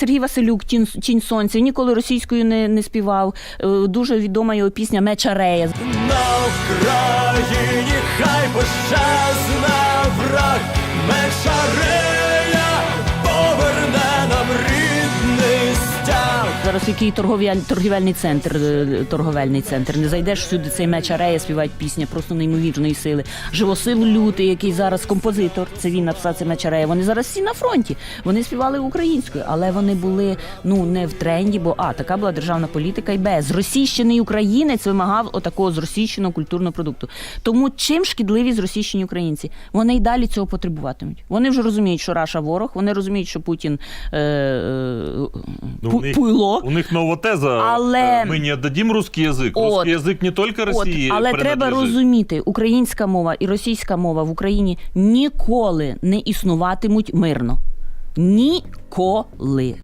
Сергій Василюк, «Тінь, сонця, ніколи російською не, не співав. Е, Дуже відома його пісня Мечарея. На Україні хай пощасна враг Мечарея Зараз який торгов'яль, торгівельний центр, е, торговельний центр. Не зайдеш всюди цей меч арея, співають пісня просто неймовірної сили. Живосил лютий, який зараз композитор. Це він написав це меч арея. Вони зараз всі на фронті. Вони співали українською, але вони були ну не в тренді, бо а така була державна політика, і б зросійщений українець вимагав отакого зросійщеного культурного продукту. Тому чим шкідливі зросійщені українці? Вони й далі цього потребуватимуть. Вони вже розуміють, що Раша ворог. Вони розуміють, що Путін е, е, Ну, у них- пуйло. У них нова теза. Але- е, Ми не отдадим русський язик. От. русський язик не тільки Росії. От, але треба розуміти, українська мова і російська мова в Україні ніколи не існуватимуть мирно. Ніколи.